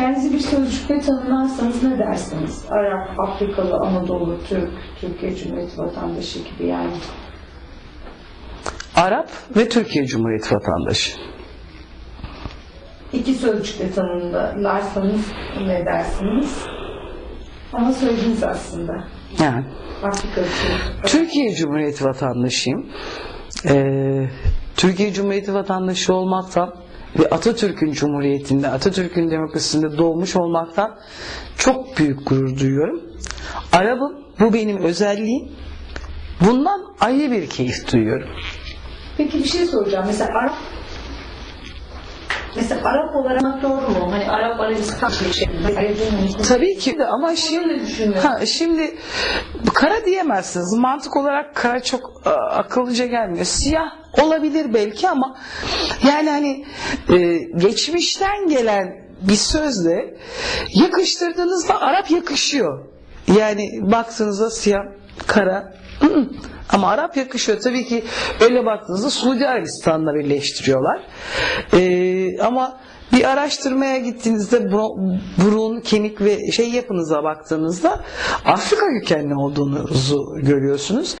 Kendinizi bir sözcükle tanımlarsanız ne dersiniz? Arap, Afrikalı, Anadolu, Türk, Türkiye Cumhuriyeti vatandaşı gibi yani. Arap ve Türkiye Cumhuriyeti vatandaşı. İki sözcükle tanımlarsanız ne dersiniz? Ama söylediniz aslında. Yani Afrikalı, Türk. Türkiye Cumhuriyeti vatandaşıyım. Ee, Türkiye Cumhuriyeti vatandaşı olmaktan ve Atatürk'ün Cumhuriyeti'nde, Atatürk'ün demokrasisinde doğmuş olmaktan çok büyük gurur duyuyorum. Arabım, bu benim özelliğim. Bundan ayrı bir keyif duyuyorum. Peki bir şey soracağım. Mesela Arap Mesela Arap olarak doğru mu? Hani Arap Arabistan bir şey. Tabii ki de ama şimdi ha, şimdi kara diyemezsiniz. Mantık olarak kara çok a, akıllıca gelmiyor. Siyah olabilir belki ama yani hani e, geçmişten gelen bir sözle yakıştırdığınızda Arap yakışıyor. Yani baktığınızda siyah, kara ama Arap yakışıyor. Tabii ki öyle baktığınızda Suudi Arabistan'la birleştiriyorlar. Ee, ama bir araştırmaya gittiğinizde burun, kemik ve şey yapınıza baktığınızda Afrika kökenli olduğunuzu görüyorsunuz.